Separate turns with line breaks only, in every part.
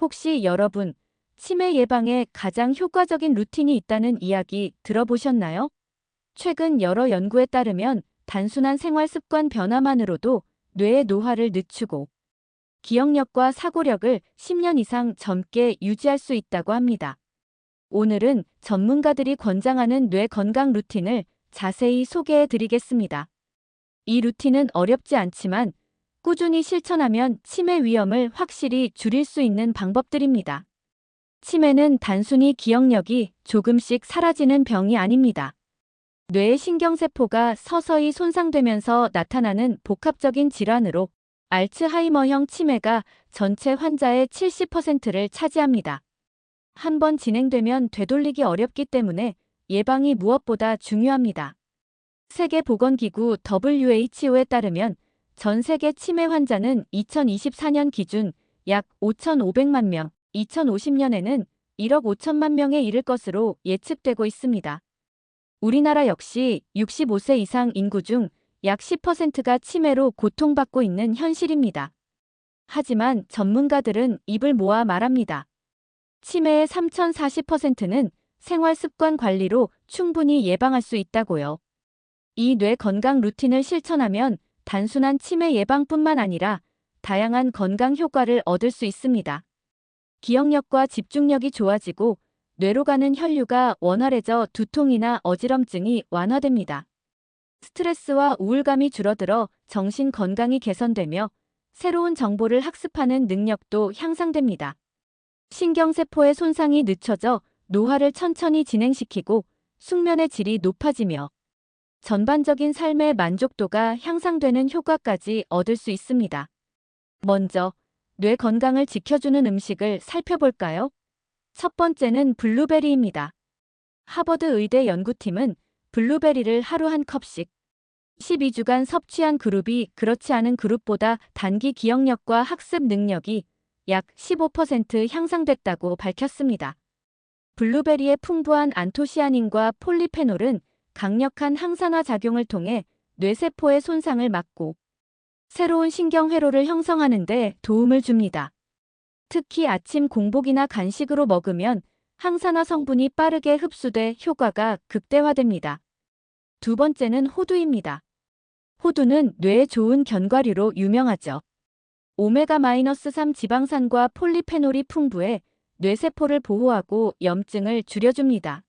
혹시 여러분, 치매 예방에 가장 효과적인 루틴이 있다는 이야기 들어보셨나요? 최근 여러 연구에 따르면 단순한 생활 습관 변화만으로도 뇌의 노화를 늦추고 기억력과 사고력을 10년 이상 젊게 유지할 수 있다고 합니다. 오늘은 전문가들이 권장하는 뇌 건강 루틴을 자세히 소개해 드리겠습니다. 이 루틴은 어렵지 않지만 꾸준히 실천하면 치매 위험을 확실히 줄일 수 있는 방법들입니다. 치매는 단순히 기억력이 조금씩 사라지는 병이 아닙니다. 뇌의 신경세포가 서서히 손상되면서 나타나는 복합적인 질환으로 알츠하이머형 치매가 전체 환자의 70%를 차지합니다. 한 번 진행되면 되돌리기 어렵기 때문에 예방이 무엇보다 중요합니다. 세계보건기구 WHO에 따르면 전 세계 치매 환자는 2024년 기준 약 5,500만 명, 2050년에는 1억 5천만 명에 이를 것으로 예측되고 있습니다. 우리나라 역시 65세 이상 인구 중 약 10%가 치매로 고통받고 있는 현실입니다. 하지만 전문가들은 입을 모아 말합니다. 치매의 3,040%는 생활 습관 관리로 충분히 예방할 수 있다고요. 이 뇌 건강 루틴을 실천하면 단순한 치매 예방뿐만 아니라 다양한 건강 효과를 얻을 수 있습니다. 기억력과 집중력이 좋아지고 뇌로 가는 혈류가 원활해져 두통이나 어지럼증이 완화됩니다. 스트레스와 우울감이 줄어들어 정신 건강이 개선되며 새로운 정보를 학습하는 능력도 향상됩니다. 신경세포의 손상이 늦춰져 노화를 천천히 진행시키고 숙면의 질이 높아지며 전반적인 삶의 만족도가 향상되는 효과까지 얻을 수 있습니다. 먼저 뇌 건강을 지켜주는 음식을 살펴볼까요? 첫 번째는 블루베리입니다. 하버드 의대 연구팀은 블루베리를 하루 한 컵씩 12주간 섭취한 그룹이 그렇지 않은 그룹보다 단기 기억력과 학습 능력이 약 15% 향상됐다고 밝혔습니다. 블루베리의 풍부한 안토시아닌과 폴리페놀은 강력한 항산화 작용을 통해 뇌세포의 손상을 막고 새로운 신경회로를 형성하는 데 도움을 줍니다. 특히 아침 공복이나 간식으로 먹으면 항산화 성분이 빠르게 흡수돼 효과가 극대화됩니다. 두 번째는 호두입니다. 호두는 뇌에 좋은 견과류로 유명하죠. 오메가-3 지방산과 폴리페놀이 풍부해 뇌세포를 보호하고 염증을 줄여줍니다.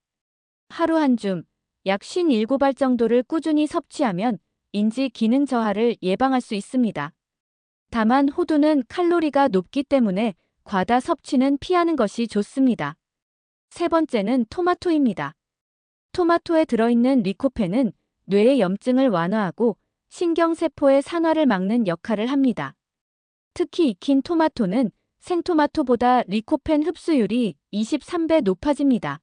하루 한 줌, 약 57알 정도를 꾸준히 섭취하면 인지 기능 저하를 예방할 수 있습니다. 다만 호두는 칼로리가 높기 때문에 과다 섭취는 피하는 것이 좋습니다. 세 번째는 토마토입니다. 토마토에 들어있는 리코펜은 뇌의 염증을 완화하고 신경세포의 산화를 막는 역할을 합니다. 특히 익힌 토마토는 생토마토보다 리코펜 흡수율이 23배 높아집니다.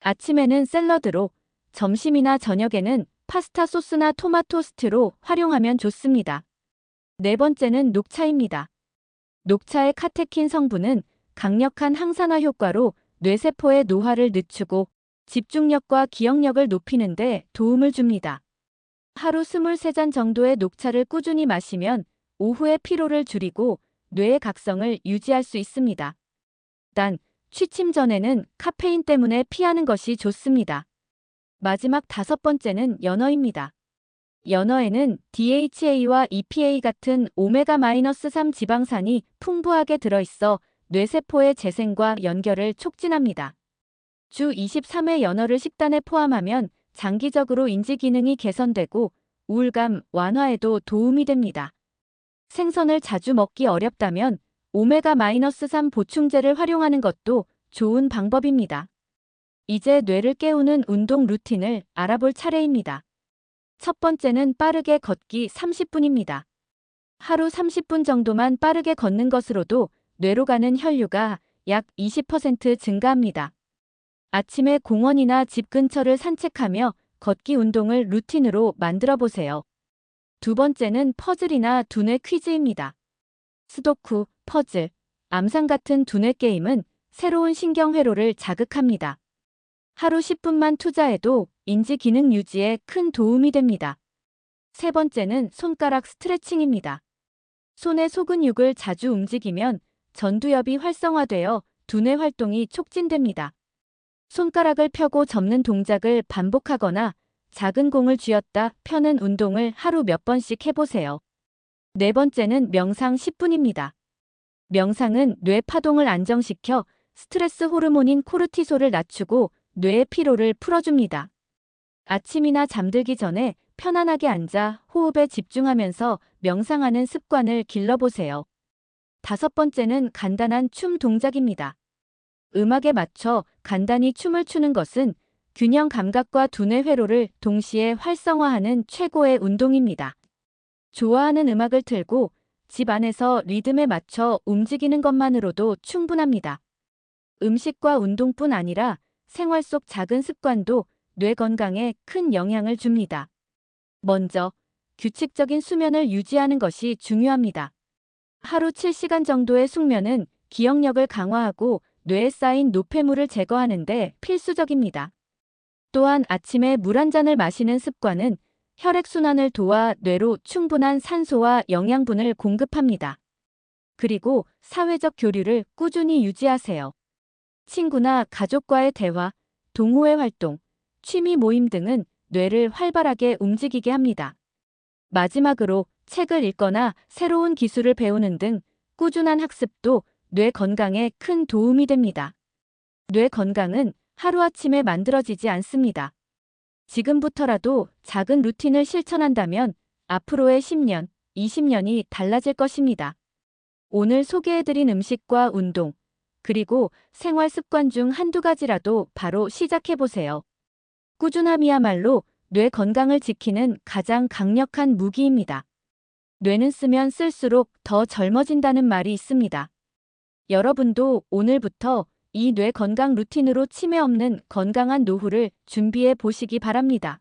아침에는 샐러드로, 점심이나 저녁에는 파스타 소스나 토마토 스트로 활용하면 좋습니다. 네 번째는 녹차입니다. 녹차의 카테킨 성분은 강력한 항산화 효과로 뇌세포의 노화를 늦추고 집중력과 기억력을 높이는 데 도움을 줍니다. 하루 23잔 정도의 녹차를 꾸준히 마시면 오후의 피로를 줄이고 뇌의 각성을 유지할 수 있습니다. 단, 취침 전에는 카페인 때문에 피하는 것이 좋습니다. 마지막 다섯 번째는 연어입니다. 연어에는 DHA와 EPA 같은 오메가-3 지방산이 풍부하게 들어있어 뇌세포의 재생과 연결을 촉진합니다. 주 23회 연어를 식단에 포함하면 장기적으로 인지 기능이 개선되고 우울감 완화에도 도움이 됩니다. 생선을 자주 먹기 어렵다면 오메가-3 보충제를 활용하는 것도 좋은 방법입니다. 이제 뇌를 깨우는 운동 루틴을 알아볼 차례입니다. 첫 번째는 빠르게 걷기 30분입니다. 하루 30분 정도만 빠르게 걷는 것으로도 뇌로 가는 혈류가 약 20% 증가합니다. 아침에 공원이나 집 근처를 산책하며 걷기 운동을 루틴으로 만들어 보세요. 두 번째는 퍼즐이나 두뇌 퀴즈입니다. 스도쿠, 퍼즐, 암상 같은 두뇌 게임은 새로운 신경회로를 자극합니다. 하루 10분만 투자해도 인지 기능 유지에 큰 도움이 됩니다. 세 번째는 손가락 스트레칭입니다. 손의 소근육을 자주 움직이면 전두엽이 활성화되어 두뇌 활동이 촉진됩니다. 손가락을 펴고 접는 동작을 반복하거나 작은 공을 쥐었다 펴는 운동을 하루 몇 번씩 해보세요. 네 번째는 명상 10분입니다. 명상은 뇌 파동을 안정시켜 스트레스 호르몬인 코르티솔을 낮추고 뇌의 피로를 풀어줍니다. 아침이나 잠들기 전에 편안하게 앉아 호흡에 집중하면서 명상하는 습관을 길러보세요. 다섯 번째는 간단한 춤 동작입니다. 음악에 맞춰 간단히 춤을 추는 것은 균형 감각과 두뇌 회로를 동시에 활성화하는 최고의 운동입니다. 좋아하는 음악을 틀고 집 안에서 리듬에 맞춰 움직이는 것만으로도 충분합니다. 음식과 운동뿐 아니라 생활 속 작은 습관도 뇌 건강에 큰 영향을 줍니다. 먼저, 규칙적인 수면을 유지하는 것이 중요합니다. 하루 7시간 정도의 숙면은 기억력을 강화하고 뇌에 쌓인 노폐물을 제거하는데 필수적입니다. 또한 아침에 물 한 잔을 마시는 습관은 혈액순환을 도와 뇌로 충분한 산소와 영양분을 공급합니다. 그리고 사회적 교류를 꾸준히 유지하세요. 친구나 가족과의 대화, 동호회 활동, 취미 모임 등은 뇌를 활발하게 움직이게 합니다. 마지막으로 책을 읽거나 새로운 기술을 배우는 등 꾸준한 학습도 뇌 건강에 큰 도움이 됩니다. 뇌 건강은 하루아침에 만들어지지 않습니다. 지금부터라도 작은 루틴을 실천한다면 앞으로의 10년, 20년이 달라질 것입니다. 오늘 소개해드린 음식과 운동, 그리고 생활 습관 중 한두 가지라도 바로 시작해보세요. 꾸준함이야말로 뇌 건강을 지키는 가장 강력한 무기입니다. 뇌는 쓰면 쓸수록 더 젊어진다는 말이 있습니다. 여러분도 오늘부터 이 뇌 건강 루틴으로 치매 없는 건강한 노후를 준비해 보시기 바랍니다.